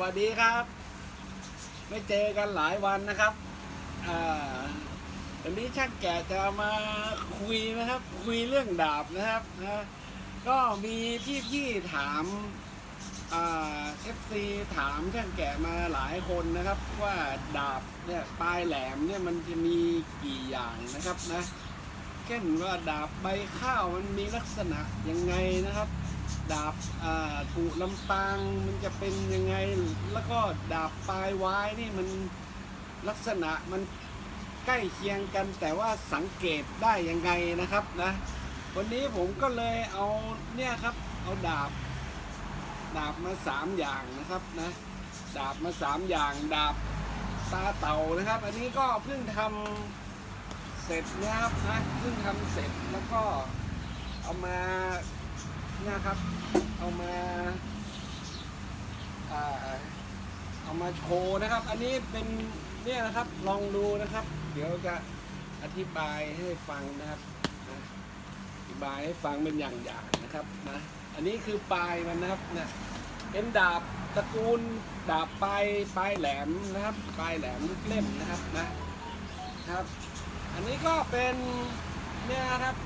สวัสดีครับ ไม่เจอกันหลายวันนะครับวันนี้ช่างแก่จะมาคุยนะครับ คุยเรื่องดาบนะครับนะก็มีพี่ๆถามเอฟซีถามช่างแก่มาหลายคนนะครับ ว่าดาบเนี่ยปลายแหลมเนี่ยมันจะมีกี่อย่างนะครับนะเช่นว่าดาบใบข้าวมันมีลักษณะยังไงนะครับ ดาบอ่ากุลำปางมันจะเป็นยังไง แล้วก็ดาบปลายไว้นี่มันลักษณะมันใกล้เคียงกันแต่ว่าสังเกตได้ยังไงนะครับนะวันนี้ผมก็เลยเอาเนี่ยครับเอาดาบ ดาบมาสามอย่างนะครับนะดาบมาสามอย่างดาบตาเต่านะครับ อันนี้ก็เพิ่งทำเสร็จนะครับนะเพิ่งทำเสร็จแล้วก็เอามา นี่ยครับ เอามาอ่าเอามาโชว์นะครับ อันนี้เป็นเนี่ยนะครับลองดูนะครับ เดี๋ยวจะอธิบายให้ฟังนะครับอธิบายให้ฟังเป็นอย่างๆนะครับนะอันนี้คือปลายมันนะครับนี่ยเป็นดาบตระกูลดาบปลายปลายแหลมนะครับ ปลายแหลมลูกเล่มนะครับนะครับ อันนี้ก็เป็นเนี่ยนะครับ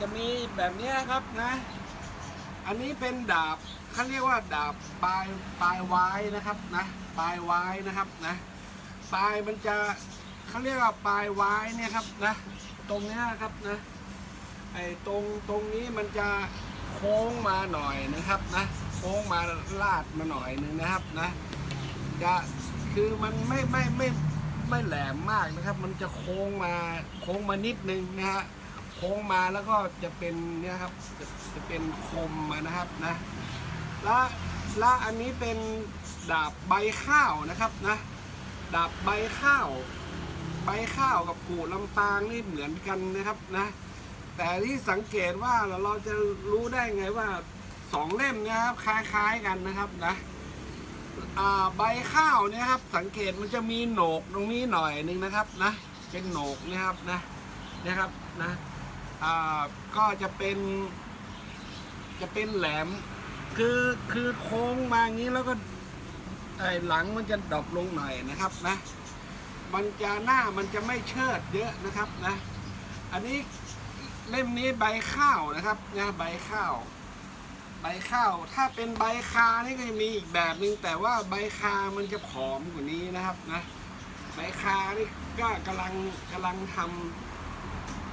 จะมีแบบนี้ครับนะ อันนี้เป็นดาบเขาเรียกว่าดาบปลายปลายไว้นะครับนะปลายไว้นะครับนะปลายมันจะเขาเรียกว่าปลายไว้เนี่ยครับนะ ตรงนี้ครับนะไอ้ตรงตรงนี้มันจะโค้งมาหน่อยนะครับนะโค้งมาลาดมาหน่อยหนึงนะครับนะจะคือมันไม่ไม่ไม่ไม่แหลมมากนะครับ มันจะโค้งมาโค้งมานิดนึงนะฮะ โค้งมาแล้วก็จะเป็นเนี่ยครับจะจะเป็นคมมานะครับนะและและอันนี้เป็นดาบใบข้าวนะครับนะดาบใบข้าว ใบข้าวกับกูลำปางนี่เหมือนกันนะครับนะแต่ที่สังเกตว่าเราจะรู้ได้ไงว่าสองเล่มนะครับคล้ายๆกันนะครับนะใบข้าวเนี่ยครับสังเกตมันจะมีโหนกตรงนี้หน่อยหนึงนะครับนะเป็นโหนกนะครับนะนะครับนะ อ่าก็จะเป็น จะเป็นแหลม คือคือโค้งมาอย่างนี้แล้วก็ไอหลังมันจะดรอปลงหน่อยนะครับนะ มันจะหน้ามันจะไม่เชิดเยอะนะครับนะ อันนี้เล่มนี้ใบข้าวนะครับนะใบข้าว ใบข้าว ถ้าเป็นใบคานี่ก็จะมีอีกแบบหนึ่งแต่ว่าใบคามันจะผอมกว่านี้นะครับนะ ใบคานี่ก็กำลังกำลังทำ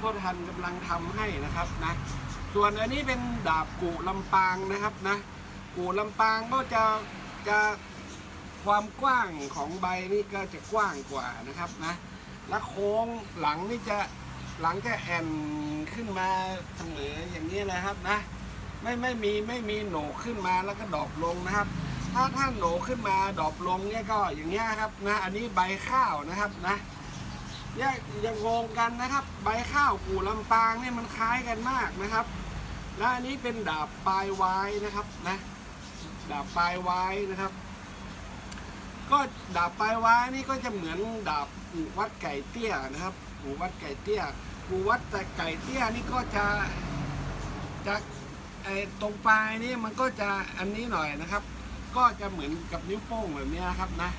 พ่อทันกำลังทำให้นะครับนะ ส่วนอันนี้เป็นดาบกูลำปางนะครับนะกูลำปางก็จะจะความกว้างของใบนี่ก็จะกว้างกว่านะครับนะ และโค้งหลังนี่จะหลังจะแอนขึ้นมาเสมออย่างนี้นะครับนะ ไม่ไม่มีไม่มีโหนกขึ้นมาแล้วก็ดอปลงนะครับ ถ้าถ้าโหนกขึ้นมาดอปลงเนี่ยก็อย่างเงี้ยครับนะ อันนี้ใบข้าวนะครับนะ เนี่ยยังงงกันนะครับ ใบข้าวกูลำปางเนี่ยมันคล้ายกันมากนะครับ และอันนี้เป็นดาบปลายไว้นะครับนะดาบปลายไว้นะครับ ก็ดาบปลายไว้นี่ก็จะเหมือนดาบกูวัดไก่เตี้ยนะครับกูวัดไก่เตี้ยกูวัดแต่ไก่เตี้ยนี่ก็จะจะไอ้ตรงปลายนี่มันก็จะอันนี้หน่อยนะครับ ก็จะเหมือนกับนิ้วโป้งแบบนี้ครับนะ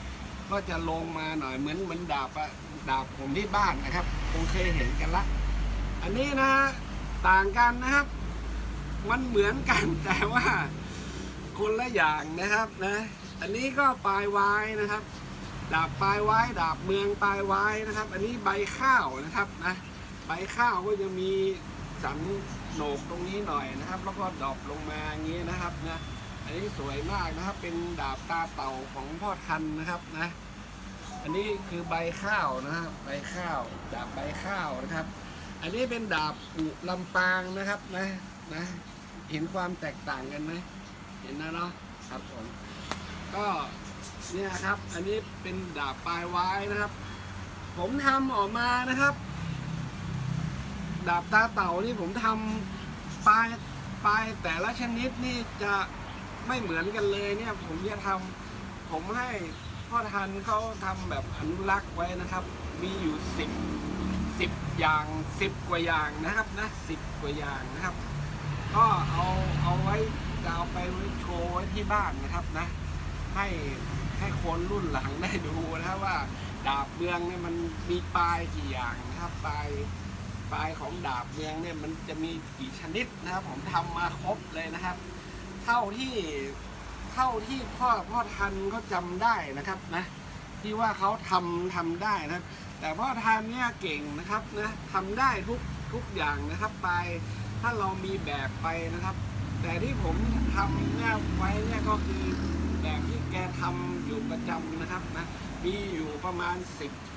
ก็จะลงมาหน่อยเหมือนเหมือนดาบอะ ดาบผมที่บ้านนะครับ คงเคยเห็นกันละ อันนี้นะต่างกันนะครับ มันเหมือนกันแต่ว่าคนละอย่างนะครับนะ อันนี้ก็ปลายไว้นะครับ ดาบปลายไว้ดาบเมืองปลายไว้นะครับ อันนี้ใบข้าวนะครับนะ ใบข้าวก็จะมีสันโหนกตรงนี้หน่อยนะครับ แล้วก็ดรอปลงมาอย่างนี้นะครับนะ อันนี้สวยมากนะครับ เป็นดาบตาเต่าของพ่อทันนะครับนะ อันนี้คือใบข้าวนะครับใบข้าวดาบใบข้าวนะครับ อันนี้เป็นดาบอุลำปางนะครับนะนะเห็นความแตกต่างกันไหมเห็นนะเนาะครับผมก็เนี่ยครับ อันนี้เป็นดาบปลายไว้นะครับ ผมทำออกมานะครับ ดาบตาเต่านี่ผมทำปลายปลายแต่ละชนิดนี่จะไม่เหมือนกันเลยเนี่ย ผมจะทำผมให้ พ่อทันเขาทำแบบอนุรักษ์ไว้นะครับ มีอยู่สิบสิบอย่างสิบกว่าอย่างนะครับนะสิบกว่าอย่างนะครับ ก็เอาเอาไว้จะเอาไปไว้โชว์ไว้ที่บ้านนะครับนะ ให้ให้คนรุ่นหลังได้ดูนะว่า ดาบเมืองเนี่ยมันมีปลายกี่อย่างนะครับปลายปลายของดาบเมืองเนี่ยมันจะมีกี่ชนิดนะครับ ผมทำมาครบเลยนะครับ เท่าที่ เท่าที่พ่อพ่อทันเขาจำได้นะครับนะที่ว่าเขาทำทำได้นะแต่พ่อทันเนี่ยเก่งนะครับนะทำได้ทุกทุกอย่างนะครับไปถ้าเรามีแบบไปนะครับ แต่ที่ผมทำเนี่ยไว้เนี่ยก็คือแบบที่แกทำอยู่ประจำนะครับนะมีอยู่ประมาณ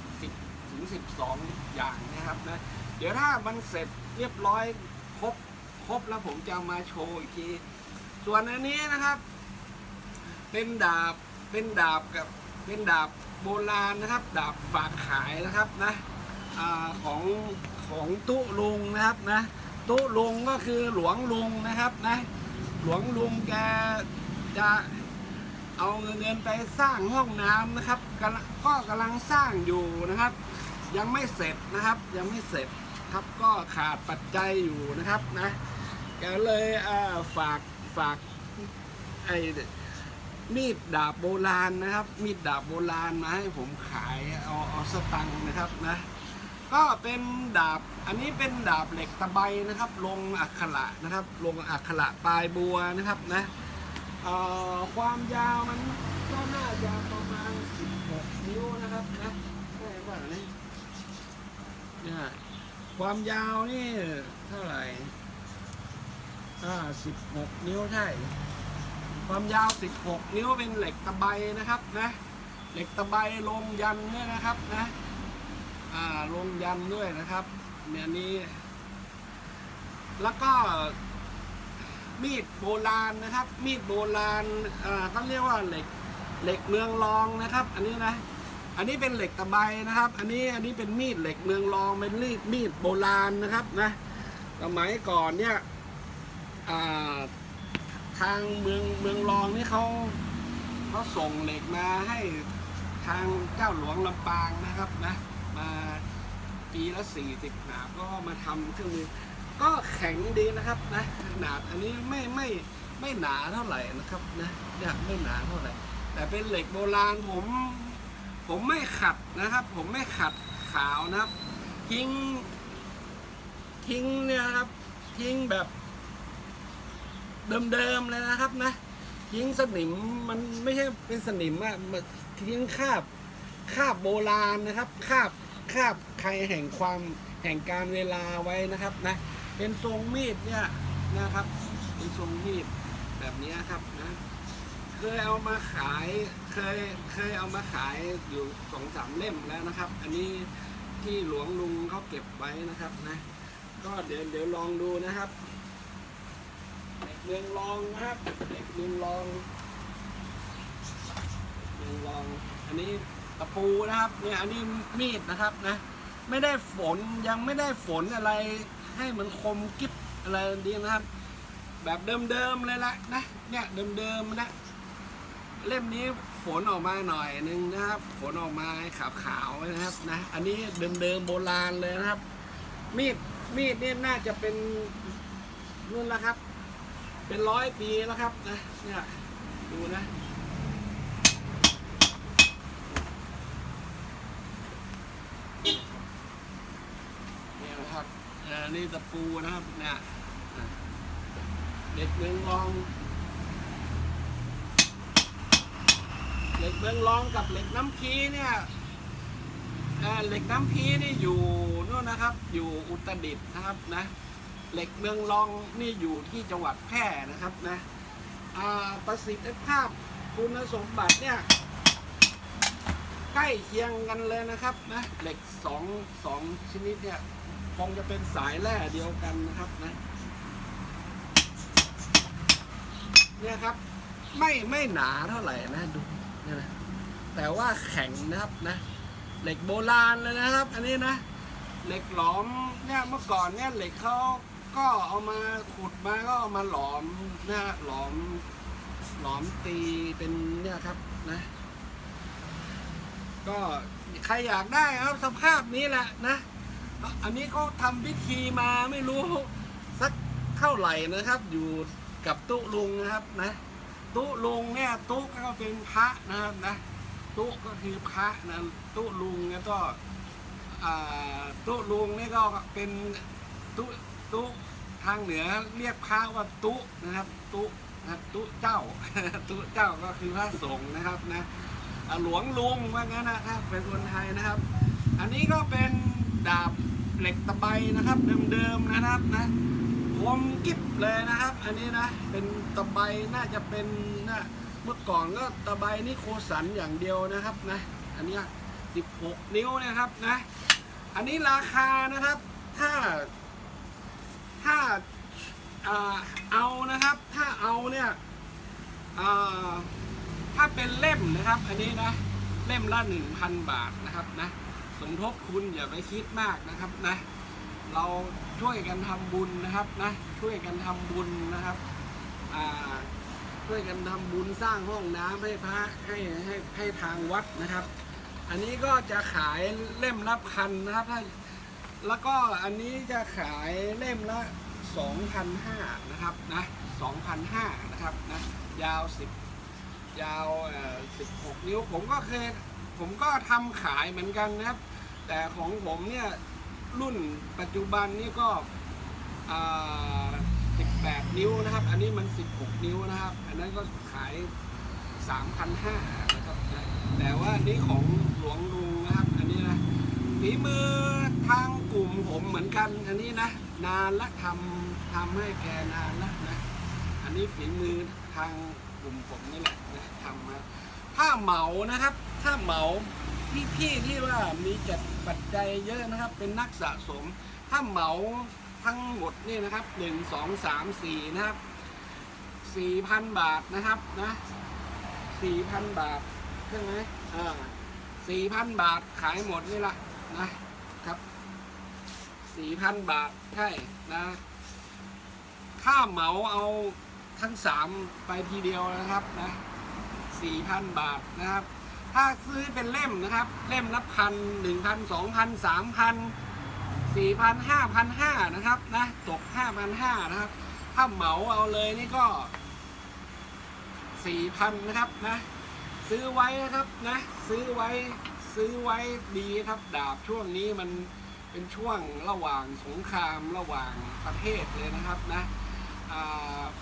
10 10ถึง12 อย่างนะครับนะเดี๋ยวถ้ามันเสร็จเรียบร้อยครบครบแล้วผมจะมาโชว์อีกที ส่วนอันนี้นะครับ เป็นดาบเป็นดาบกับเป็นดาบโบราณนะครับ ดาบฝากขายนะครับนะอของของตุลุงนะครับนะตุลุงก็คือหลวงลุงนะครับนะหลวงลุงแกจะเอาเงินไปสร้างห้องน้ำนะครับก,ก็กำลังสร้างอยู่นะครับ ยังไม่เสร็จนะครับยังไม่เสร็จครับก็ขาดปัจจัยอยู่นะครับนะแกเลยฝากฝากไอ มีดดาบโบราณนะครับ มีดดาบโบราณมาให้ผมขายเอาเอาสตังค์นะครับนะ ก็เป็นดาบอันนี้เป็นดาบเหล็กตะไบนะครับ ลงอักขระนะครับ ลงอักขระปลายบัวนะครับนะความยาวมันก็น่าจะประมาณ 16 นิ้วนะครับนะใช่ป่ะนี่เนี่ยความยาวนี่เท่าไหร่อ่า16 นิ้วใช่ ความยาว 16 นิ้วเป็นเหล็กตะไบนะครับนะเหล็กตะไบลงยันเนี่ยนะครับนะอ่าลงยันด้วยนะครับเนี่ยนี้ แล้วก็มีดโบราณนะครับ มีดโบราณอ่าเขาเรียกว่าเหล็กเหล็กเมืองรองนะครับ อันนี้นะอันนี้เป็นเหล็กตะไบนะครับ อันนี้อันนี้เป็นมีดเหล็กเมืองรองเป็นมีดมีดโบราณนะครับนะสมัยก่อนเนี่ยอ่า ทางเมืองเมืองรองนี่เขาเขาส่งเหล็กมาให้ทางเจ้าหลวงลำปางนะครับนะ มาปีละสี่สิบหนาก็มาทำเครื่องมือก็แข็งดีนะครับนะขนาอันนี้ไม่ไม่ไม่หนาเท่าไหร่นะครับนะเนี่ยไม่หนาเท่าไหร่ แต่เป็นเหล็กโบราณผม ผมไม่ขัดนะครับ ผมไม่ขัดขาวนะครับ ทิ้งทิ้งเนี่ยครับ ทิ้งแบบ เดิมๆเลยนะครับนะทิ้งสนิมมันไม่ใช่เป็นสนิมอะมันทิ้งคราบคราบโบราณนะครับคราบคราบใครแห่งความแห่งการเวลาไว้นะครับนะเป็นทรงมีดเนี่ยนะครับเป็นทรงมีดแบบนี้ครับนะเคยเอามาขายเคยเคยเอามาขายอยู่สองสามเล่มแล้วนะครับ อันนี้ที่หลวงลุงเขาเก็บไว้นะครับนะก็เดี๋ยวเดี๋ยวลองดูนะครับ เหล็กเมืองรองนะครับเหล็กเมืองรองเมืองรอง อันนี้ตะปูนะครับเนี่ยอันนี้มีดนะครับนะ ไม่ได้ฝนยังไม่ได้ฝนอะไรให้มันคมกริบอะไรดีนะครับ แบบเดิมๆเลยละนะเนี่ยเดิมๆนะเล่มนี้ฝนออกมาหน่อยนึงนะครับ ฝนออกมาขาวๆนะครับนะ อันนี้เดิมๆโบราณเลยนะครับ มีดมีดเนี่ยน่าจะเป็นนู่นละครับ เป็นร้อยปีแล้วครับนะเนี่ยดูนะเนี่ยนะครับอ่านี่ตะปูนะครับเนี่ยอะเด็กเมืองรองเหล็กเมืองรองกับเหล็กน้ำพีเนี่ยเอ่อเหล็กน้ำพีนี่อยู่นู่นนะครับ อยู่อุตรดิตถ์นะครับนะ เหล็กเมืองรองนี่อยู่ที่จังหวัดแพร่นะครับนะอาประสิทธิภาพคุณสมบัติเนี่ยใกล้เคียงกันเลยนะครับนะเหล็กสองสองชนิดเนี่ยคงจะเป็นสายแร่เดียวกันนะครับนะเนี่ยครับไม่ไม่หนาเท่าไหร่นะดูเนี่ยนะแต่ว่าแข็งนะครับนะเหล็กโบราณเลยนะครับ อันนี้นะเหล็กหลอมเนี่ยเมื่อก่อนเนี่ยเหล็กเขา ก็เอามาขุดมาก็เอามาหลอมนะหลอม หลอมตีเป็นเนี่ยครับนะ ก็ใครอยากได้ครับสภาพนี้แหละนะ อันนี้เขาทำพิธีมาไม่รู้ สักเท่าไหร่นะครับ อยู่กับตุลุงนะครับนะ ตุลุงเนี่ยตุก็เป็นพระนะครับนะ ตุก็คือพระนะตุลุงเนี่ยก็ตุลุงนี่ก็เป็นตุ ตุทางเหนือเรียกพระว่าตุนะครับ ตุนะตุเจ้า ตุเจ้าก็คือพระสงฆ์นะครับนะอ่าหลวงลุงว่างั้นนะครับเป็นคนไทยนะครับ อันนี้ก็เป็นดาบเหล็กตะไบนะครับ เดิมๆนะครับนะคมกิบเลยนะครับ อันนี้นะเป็นตะไบน่าจะเป็นนะเมื่อก่อนก็ตะไบนี่โคสันอย่างเดียวนะครับนะ อันนี้16 นิ้วนะครับนะ อันนี้ราคานะครับ ถ้า ถ้าเอานะครับ ถ้าเอาเนี่ยถ้าเป็นเล่มนะครับ อันนี้นะเล่มละ1,000บาทนะครับนะสมทบคุณอย่าไปคิดมากนะครับนะ เราช่วยกันทำบุญนะครับนะช่วยกันทำบุญนะครับช่วยกันทำบุญสร้างห้องน้ำให้พระให้ให้ให้ทางวัดนะครับ อันนี้ก็จะขายเล่มละพันนะครับถ้า แล้วก็อันนี้จะขายเล่มละ 2,500นะครับนะ2,500นะครับนะยาว 10 ยาวเอ่อ16 นิ้ว ผมก็เคยผมก็ทำขายเหมือนกันนะครับ แต่ของผมเนี่ยรุ่นปัจจุบันนี่ก็อ่า18 นิ้วนะครับ อันนี้มัน 16 นิ้วนะครับ อันนั้นก็ขาย 3,500นะครับนะแต่ว่าอันนี้ของหลวงลุงนะครับ อันนี้นะ ฝีมือทางกลุ่มผมเหมือนกัน อันนี้นะ นานละทำทำให้แกนานละนะ อันนี้ฝีมือทางกลุ่มผมนี่แหละนะทำมาถ้าเหมานะครับ ถ้าเหมาพี่ๆที่ว่ามีจัดปัจจัยเยอะนะครับ เป็นนักสะสม ถ้าเหมาทั้งหมดนี่นะครับหนึ่งสองสามสี่นะครับสี่พันบาทนะครับนะสี่พันบาทใช่ไหมอ่าสี่พันบาทขายหมดนี่ละ นะครับสี่พันบาทใช่นะถ้าเหมาเอาทั้งสามไปทีเดียวนะครับนะสี่พันบาทนะครับ ถ้าซื้อเป็นเล่มนะครับ เล่มละพันหนึ่งพันสองพันสามพันสี่พันห้าพันห้านะครับนะตกห้าพันห้านะครับ ถ้าเหมาเอาเลยนี่ก็สี่พันนะครับนะ ซื้อไว้นะครับนะ ซื้อไว้ ซื้อไว้ดีครับดาบช่วงนี้มันเป็นช่วงระหว่างสงครามระหว่างประเทศเลยนะครับนะ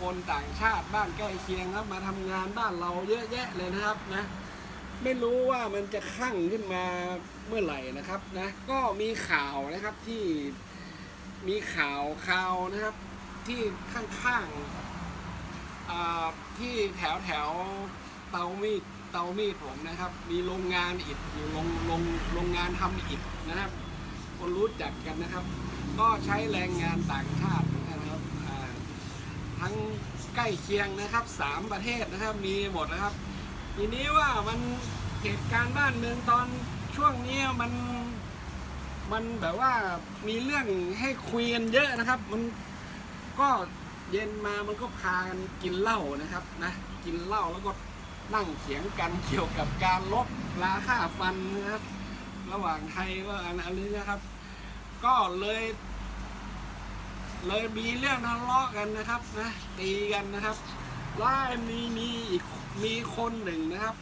คนต่างชาติบ้านใกล้เคียงครับมาทำงานบ้านเราเยอะแยะเลยนะครับนะไม่รู้ว่ามันจะคลั่งขึ้นมาเมื่อไหร่นะครับนะก็มีข่าวนะครับที่มีข่าวข่าวนะครับ ที่ข้างๆที่แถวแถวเตามีด เตามีดผมนะครับ มีโรงงานอิฐอยู่โรงโรงโรงงานทำอิฐนะครับ คนรู้จักกันนะครับ ก็ใช้แรงงานต่างชาตินะครับทั้งใกล้เคียงนะครับสามประเทศนะครับมีหมดนะครับ ทีนี้ว่ามันเหตุการณ์บ้านเมืองตอนช่วงนี้มันมันแบบว่ามีเรื่องให้คุยกันเยอะนะครับ มันก็เย็นมามันก็พากันกินเหล้านะครับนะกินเหล้าแล้วก็ นั่งเถียงกันเกี่ยวกับการลดราค่าฟันนะครับ ระหว่างไทยก็อันอันนี้นะครับ ก็เลย เลยมีเรื่องทะเลาะกันนะครับนะตีกันนะครับแล้วมีมีอีกมีคนหนึ่งนะครับ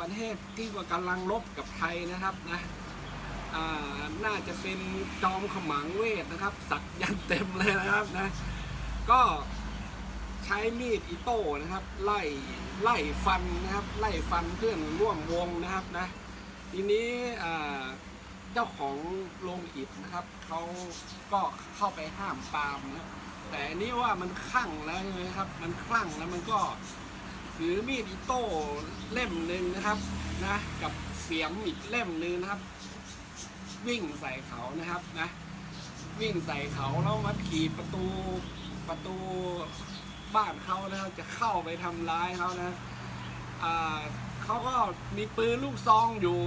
ประเทศที่ว่ากำลังลบกับไทยนะครับนะน่าจะเป็นจอมขมังเวทนะครับ สักยันเต็มเลยนะครับนะ ก็ ใช้มีดอิโต้นะครับ ไล่ไล่ฟันนะครับ ไล่ฟันเพื่อนร่วมวงนะครับนะทีนี้เจ้าของโรงอิฐนะครับเขาก็เข้าไปห้ามปามนะแต่อันนี้ว่ามันคลั่งแล้วใช่ไหมครับ มันคลั่งแล้วมันก็ถือมีดอิโต้เล่มหนึ่งนะครับนะกับเสียมอีกเล่มหนึ่งนะครับ วิ่งใส่เขานะครับนะวิ่งใส่เขาแล้วมาขีดประตูประตู บ้านเขานะครับจะเข้าไปทำร้ายเขานะอ่าเขาก็มีปืนลูกซองอยู่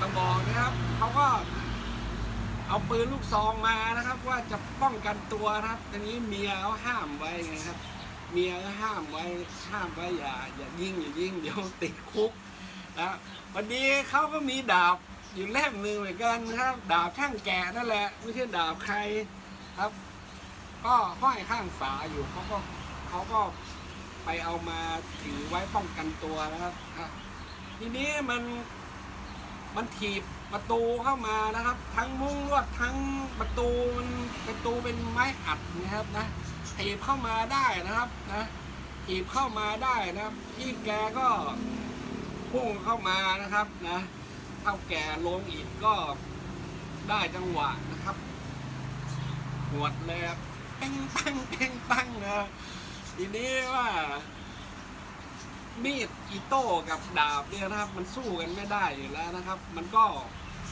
กระบอกนะครับเขาก็ เอาปืนลูกซองมานะครับ ว่าจะป้องกันตัวนะครับทีนี้เมียเขาห้ามไว้ไงครับ เมียก็ห้ามไว้ห้ามไว้อย่าอย่ายิงอย่ายิงเดี๋ยวติดคุกนะวันนี้เขาก็มีดาบอยู่เล่มหนึ่งเหมือนกันนะครับ ดาบช่างแกะนั่นแหละ ไม่ใช่ดาบใครครับ ก็ห้อยข้างฝาอยู่เขาก็เขาก็ไปเอามาถือไว้ป้องกันตัวนะครับทีนี้มันมันถีบประตูเข้ามานะครับ ทั้งมุ้งลวดทั้งประตูมันประตูเป็นไม้อัดนะครับนะถีบเข้ามาได้นะครับนะถีบเข้ามาได้นะครับพี่แกก็พุ่งเข้ามานะครับนะเท่าแก่ลงอีกก็ได้จังหวะนะครับหวดเลยครับ งปังเป้งปังนะทีนี้ว่ามีดอีโต้กับดาบเนี่ยนะครับ มันสู้กันไม่ได้อยู่แล้วนะครับ มันก็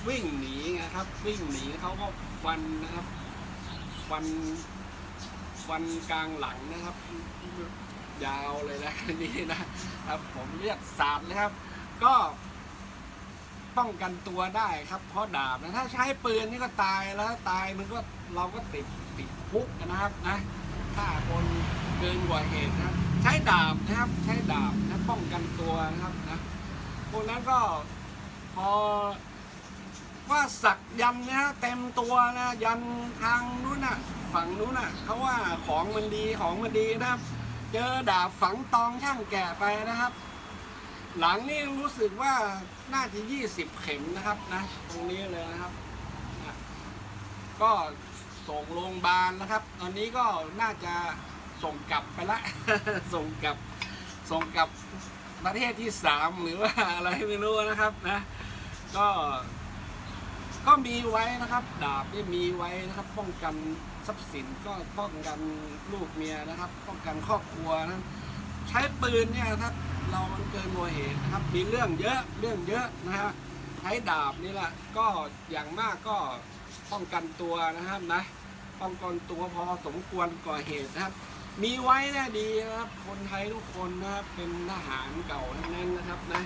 วิ่งหนีนะครับ วิ่งหนีเขาก็ฟันนะครับ ฟันฟันกลางหลังนะครับ ยาวเลยนะนี่นะครับ ผมเรียกสาดนะครับ ก็ ป้องกันตัวได้ครับ เพราะดาบนะถ้าใช้ปืนนี่ก็ตายแล้วตายมันก็เราก็ติดติดคุกนะครับนะฆ่าคนเกินกว่าเหตุนะใช้ดาบนะครับใช้ดาบนะป้องกันตัวนะครับนะพวกนั้นก็พอว่าสักยันนะฮะเต็มตัวนะยันทางนู้นน่ะฝั่งนู้นน่ะเขาว่าของมันดีของมันดีนะครับ เจอดาบฝังตองช่างแก่ไปนะครับ หลังนี่รู้สึกว่าน่าจะยี่สิบเข็มนะครับนะ ตรงนี้เลยนะครับ ก็ส่งโรงพยาบาลนะครับ ตอนนี้ก็น่าจะส่งกลับไปละ ส่งกลับ ส่งกลับประเทศที่สามหรือว่าอะไรไม่รู้นะครับนะ ก็ก็มีไว้นะครับ ดาบนี่มีไว้นะครับ ป้องกันทรัพย์สินก็ป้องกันลูกเมียนะครับ ป้องกันครอบครัวนะใช้ปืนเนี่ยถ้า เรามันเกินกว่าเหตุนะครับ มีเรื่องเยอะเรื่องเยอะนะฮะใช้ดาบนี่แหละก็อย่างมากก็ป้องกันตัวนะครับนะป้องกันตัวพอสมควรก่อเหตุนะครับ มีไว้นะดีนะครับ คนไทยทุกคนนะครับเป็นทหารเก่าทั้งนั้นนะครับนะ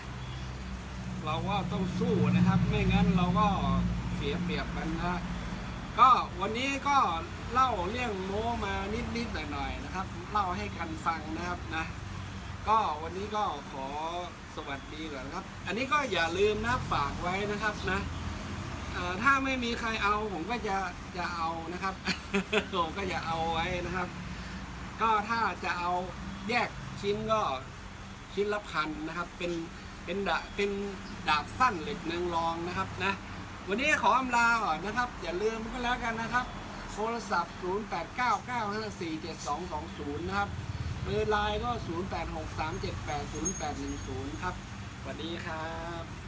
เราก็ต้องสู้นะครับ ไม่งั้นเราก็เสียเปรียบกันนะก็วันนี้ก็เล่าเรื่องโม้มานิดๆหน่อยๆนะครับ เล่าให้กันฟังนะครับนะ ก็วันนี้ก็ขอสวัสดีก่อนนะครับ อันนี้ก็อย่าลืมนะฝากไว้นะครับนะถ้าไม่มีใครเอาผมก็จะจะเอานะครับผมก็จะเอาไว้นะครับ ก็ถ้าจะเอาแยกชิ้นก็ชิ้นละพันนะครับ เป็นเป็นดาเป็นดาบสั้นเหล็กนางรองนะครับนะวันนี้ขออำลาก่อนนะครับ อย่าลืมก็แล้วกันนะครับ โทรศัพท์ 0899547220 นะครับ เบอร์ไลน์ก็ 0863780810 ครับสวัสดีครับ